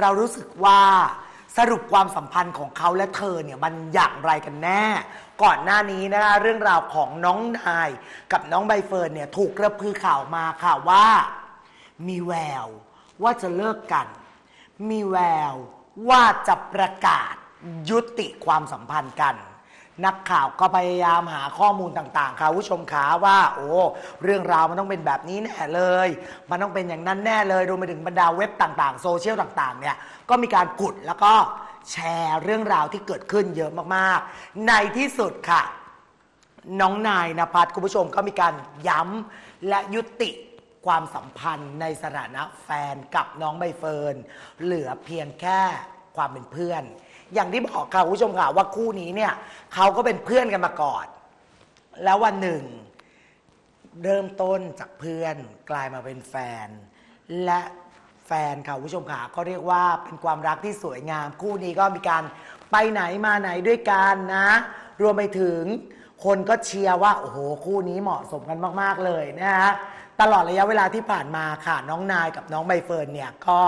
เรารู้สึกว่าสรุปความสัมพันธ์ของเขาและเธอเนี่ยมันอย่างไรกันแน่ ก่อนหน้านี้นะคะเรื่องราวของน้องนาย กับน้องใบเฟิร์นเนี่ยถูกกระพือข่าวมาค่ะว่า มีแววว่าจะเลิกกัน มีแววว่าจะประกาศยุติความสัมพันธ์กัน นักข่าวก็พยายามหาข้อมูลต่างๆค่ะผู้ชมขาว่า โอ้เรื่องราวมันต้องเป็นแบบนี้แน่เลย มันต้องเป็นอย่างนั้นแน่เลยรวมไปถึงบรรดาเว็บต่างๆ โซเชียลต่างๆเนี่ยก็มีการกุดแล้วก็แชร์เรื่องราวที่เกิดขึ้นเยอะมากๆ ในที่สุดค่ะ น้องนายนภัสคุณผู้ชมก็มีการย้ำและยุติความสัมพันธ์ในสถานะแฟนกับน้องใบเฟิร์นเหลือเพียงแค่ความเป็นเพื่อน อย่างที่บอกค่ะคุณผู้ชมค่ะว่าคู่นี้เนี่ยเขาก็เป็นเพื่อนกันมาก่อน แล้ววันหนึ่ง เริ่มต้นจากเพื่อนกลายมาเป็นแฟน และแฟนค่ะคุณผู้ชมค่ะก็เรียกว่าเป็นความรักที่สวยงาม คู่นี้ก็มีการไปไหนมาไหนด้วยกันนะ รวมไปถึงคนก็เชียร์ว่า โอ้โห คู่นี้เหมาะสมกันมาก ๆ เลยนะฮะตลอดระยะเวลาที่ผ่านมาค่ะน้องนายกับน้องใบเฟิร์นเนี่ยก็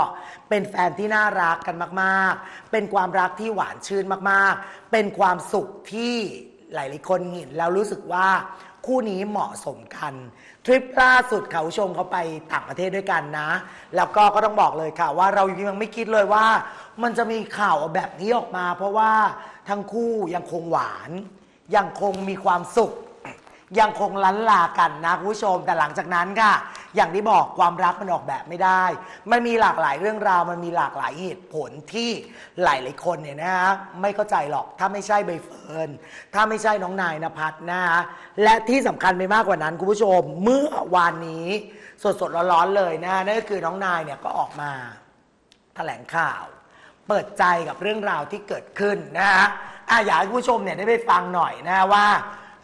เป็นแฟนที่น่ารักกันมาก ๆ เป็นความรักที่หวานชื่นมาก ๆ เป็นความสุขที่หลาย ๆ คนเห็นแล้วรู้สึกว่าคู่นี้เหมาะสมกัน ทริปล่าสุดเขาชมเขาไปต่างประเทศด้วยกันนะ แล้วก็ก็ต้องบอกเลยค่ะ ว่าเรายังไม่คิดเลยว่า มันจะมีข่าวแบบนี้ออกมา เพราะว่าทั้งคู่ยังคงหวาน ยังคงมีความสุข ยังคงลันลากันนะคุณผู้ชมแต่หลังจากนั้นค่ะ อย่างที่บอกความรักมันออกแบบไม่ได้ มันมีหลากหลายเรื่องราว มันมีหลากหลายเหตุผลที่หลายหลายคนเนี่ยนะฮะไม่เข้าใจหรอกถ้าไม่ใช่ใบเฟิร์นถ้าไม่ใช่น้องนายนภัสนะฮะและที่สำคัญไปมากกว่านั้นคุณผู้ชมเมื่อวานนี้สดๆร้อนๆเลยนะนั่นก็คือน้องนายเนี่ยก็ออกมาแถลงข่าว เปิดใจกับเรื่องราวที่เกิดขึ้นนะฮะอะอยากให้คุณผู้ชมเนี่ยได้ไปฟังหน่อยนะว่า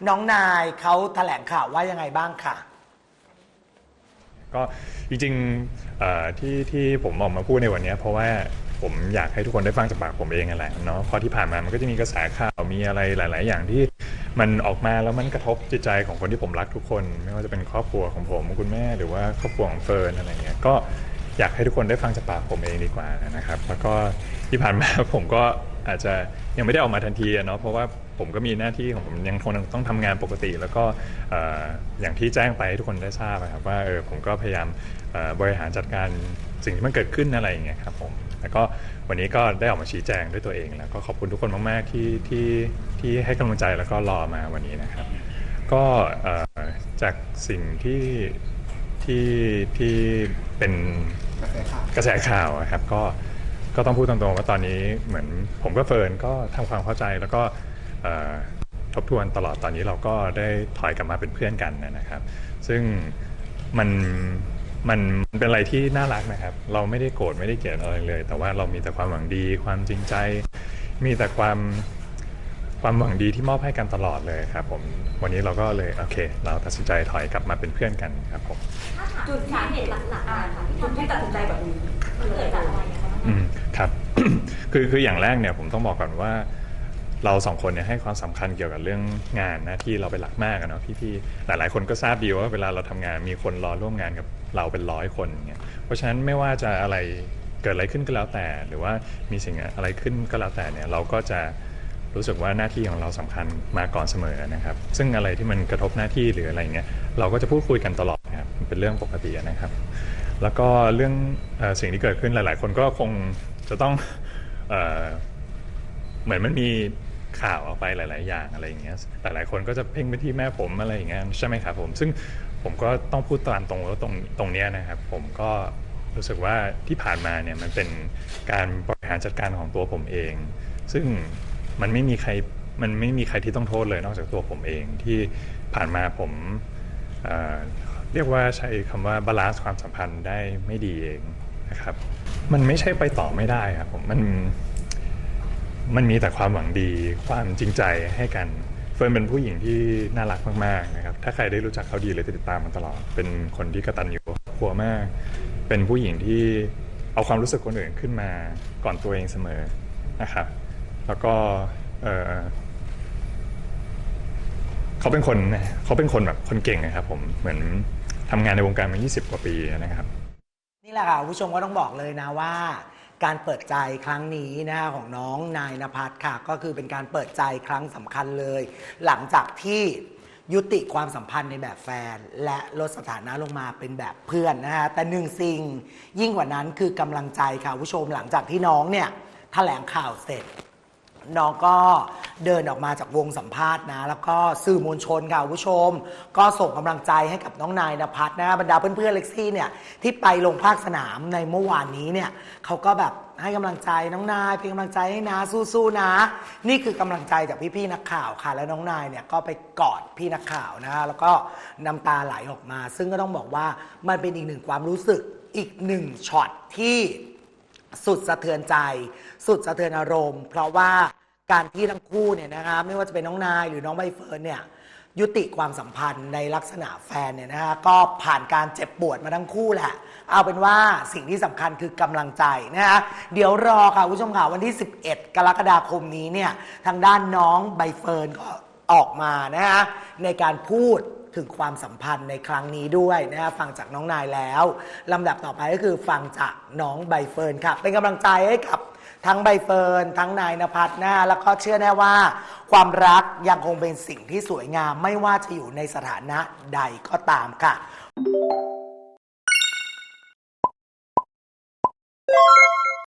น้องนายเขาแถลงข่าวว่ายังไงบ้างค่ะ ก็จริงๆเอ่อที่ที่ผมออกมาพูดในวันเนี้ยเพราะว่าผมอยากให้ทุกคนได้ฟังจากปากผมเองนั่นแหละเนาะเพอที่ผ่านมามันก็จะมีกระแสข่าวมีอะไรหลาย ๆ อย่างที่มันออกมาแล้วมันกระทบจิตใจของคนที่ผมรักทุกคน ไม่ว่าจะเป็นครอบครัวของผมคุณแม่หรือว่าครอบครัวของเฟิร์นอะไรเงี้ยก็อยากให้ทุกคนได้ฟังจากปากผมเองดีกว่านะครับ แล้วก็ที่ผ่านมาผมก็ อาจจะยังไม่ได้ออกมาทันทีอะเนาะเพราะว่าผมก็มีหน้าที่ของผมยังคงต้องทำงานปกติ แล้วก็เอ่ออย่างที่แจ้งไปให้ทุกคนได้ทราบอะครับว่าเออผมก็พยายามเอ่อบริหารจัดการสิ่งที่มันเกิดขึ้นอะไรอย่างเงี้ยครับผมแล้วก็วันนี้ก็ได้ออกมาชี้แจงด้วยตัวเอง แล้วก็ขอบคุณทุกคนมากๆที่ที่ที่ให้กำลังใจแล้วก็รอมาวันนี้นะครับ ก็เอ่อจากสิ่งที่ที่ที่เป็น กระแสข่าวอะครับก็ ก็ต้องพูดตรงๆว่าตอนนี้เหมือนผมก็เฟิร์นก็ทำความเข้าใจแล้วก็ทบทวนตลอดตอนนี้เราก็ได้ถอยกลับมาเป็นเพื่อนกันนะครับ ซึ่งมันมันเป็นอะไรที่น่ารักนะครับ เราไม่ได้โกรธไม่ได้เกลียดอะไรเลย แต่ว่าเรามีแต่ความหวังดี ความจริงใจ มีแต่ความความหวังดีที่มอบให้กันตลอดเลยครับผมวันนี้เราก็เลยโอเค เราตัดสินใจถอยกลับมาเป็นเพื่อนกันครับผมจุดสาเหตุหลักๆค่ะที่ทำให้ตัดสินใจแบบนี้มันเกิดจากอะไร อะคะอืมครับ คือคืออย่างแรกเนี่ยผมต้องบอกก่อนว่าเราสองคนเนี่ยให้ความสำคัญเกี่ยวกับเรื่องงานหน้าที่เราเป็นหลักมากเนาะพี่ๆหลายๆ คนก็ทราบดีว่าเวลาเราทำงานมีคนรอร่วมงานกับเราเป็นร้อยคนอย่างเงี้ยเพราะฉะนั้นไม่ว่าจะอะไรเกิดอะไรขึ้นก็แล้วแต่ หรือว่ามีสิ่งอะไรขึ้นก็แล้วแต่เนี่ยเราก็จะรู้สึกว่าหน้าที่ของเราสำคัญมาก่อนเสมอนะครับ ซึ่งอะไรที่มันกระทบหน้าที่หรืออะไรเงี้ยเราก็จะพูดคุยกันตลอดนะครับเป็นเรื่องปกตินะครับ แล้วก็เรื่องอสิ่งที่เกิดขึ้นหลาย ๆ คนก็คงจะต้องเอเหมือนมันมีข่าวออกไปหลาย ๆ อย่างอะไรอย่างเงี้ยหลาย ๆ คนก็จะเพ่งไปที่แม่ผมอะไรอย่างเงี้ยใช่ไหมครับผม ซึ่งผมก็ต้องพูดตามตรงว่าตรงตรงเนี้ยนะครับ ผมก็รู้สึกว่าที่ผ่านมาเนี่ยมันเป็นการบริหารจัดการของตัวผมเอง ซึ่งมันไม่มีใครมันไม่มีใครที่ต้องโทษเลยนอกจากตัวผมเองที่ผ่านมาผมเอ่อ เรียกว่าใช้คำว่าบาลานซ์ความสัมพันธ์ได้ไม่ดีเองนะครับ มันไม่ใช่ไปต่อไม่ได้ครับผมมันมันมีแต่ความหวังดี ความจริงใจให้กันเฟิร์นเป็นผู้หญิงที่น่ารักมากๆนะครับถ้าใครได้รู้จักเขาดีเลยติดตามมันตลอด เป็นคนที่กระตัญญูครอบครัวมาก เป็นผู้หญิงที่เอาความรู้สึกคนอื่นขึ้นมาก่อนตัวเองเสมอนะครับ แล้วก็เขาเป็นคนเขาเป็นคนแบบคนเก่งนะครับผมเหมือน ทำงานในวงการมา 20 กว่าปีนะครับ นี่แหละค่ะคุณผู้ชมก็ต้องบอกเลยนะว่า การเปิดใจครั้งนี้นะคะของน้องนายนภัสค่ะ ก็คือเป็นการเปิดใจครั้งสำคัญเลย หลังจากที่ยุติความสัมพันธ์ในแบบแฟน และลดสถานะลงมาเป็นแบบเพื่อนนะคะแต่หนึ่งสิ่งยิ่งกว่านั้นคือกำลังใจค่ะคุณผู้ชมหลังจากที่น้องเนี่ยแถลงข่าวเสร็จ น้องก็เดินออกมาจากวงสัมภาษณ์นะ แล้วก็สื่อมวลชนค่ะคุณผู้ชม ก็ส่งกำลังใจให้กับน้องนายนภัสนะบรรดาเพื่อนๆเล็กซี่เนี่ยที่ไปลงภาคสนามในเมื่อวานนี้เนี่ยเขาก็แบบให้กำลังใจน้องนายเป็นกำลังใจให้นะสู้ๆนะ นี่คือกำลังใจจากพี่ๆนักข่าวค่ะ แล้วน้องนายเนี่ยก็ไปกอดพี่นักข่าวนะแล้วก็น้ำตาไหลออกมา ซึ่งก็ต้องบอกว่ามันเป็นอีกหนึ่งความรู้สึกอีกหนึ่งช็อตที่ สุดสะเทือนใจ สุดสะเทือนอารมณ์ เพราะว่าการที่ทั้งคู่เนี่ยนะคะไม่ว่าจะเป็นน้องนายหรือน้องใบเฟิร์นเนี่ยยุติความสัมพันธ์ในลักษณะแฟนเนี่ยนะคะก็ผ่านการเจ็บปวดมาทั้งคู่แหละ เอาเป็นว่าสิ่งที่สำคัญคือกำลังใจนะคะเดี๋ยวรอค่ะคุณผู้ชมค่ะวันที่ 11 กรกฎาคมนี้เนี่ยทางด้านน้องใบเฟิร์นก็ออกมานะคะในการพูด ถึงความสัมพันธ์ในครั้งนี้ด้วยนะฮะฟังจากน้องนายแล้วลำดับต่อไปก็คือฟังจากน้องใบเฟิร์นค่ะ เป็นกำลังใจให้กับทั้งใบเฟิร์นทั้งนายนภัสนะแล้วก็เชื่อแน่ว่า ความรักยังคงเป็นสิ่งที่สวยงามไม่ว่าจะอยู่ในสถานะใดก็ตามค่ะ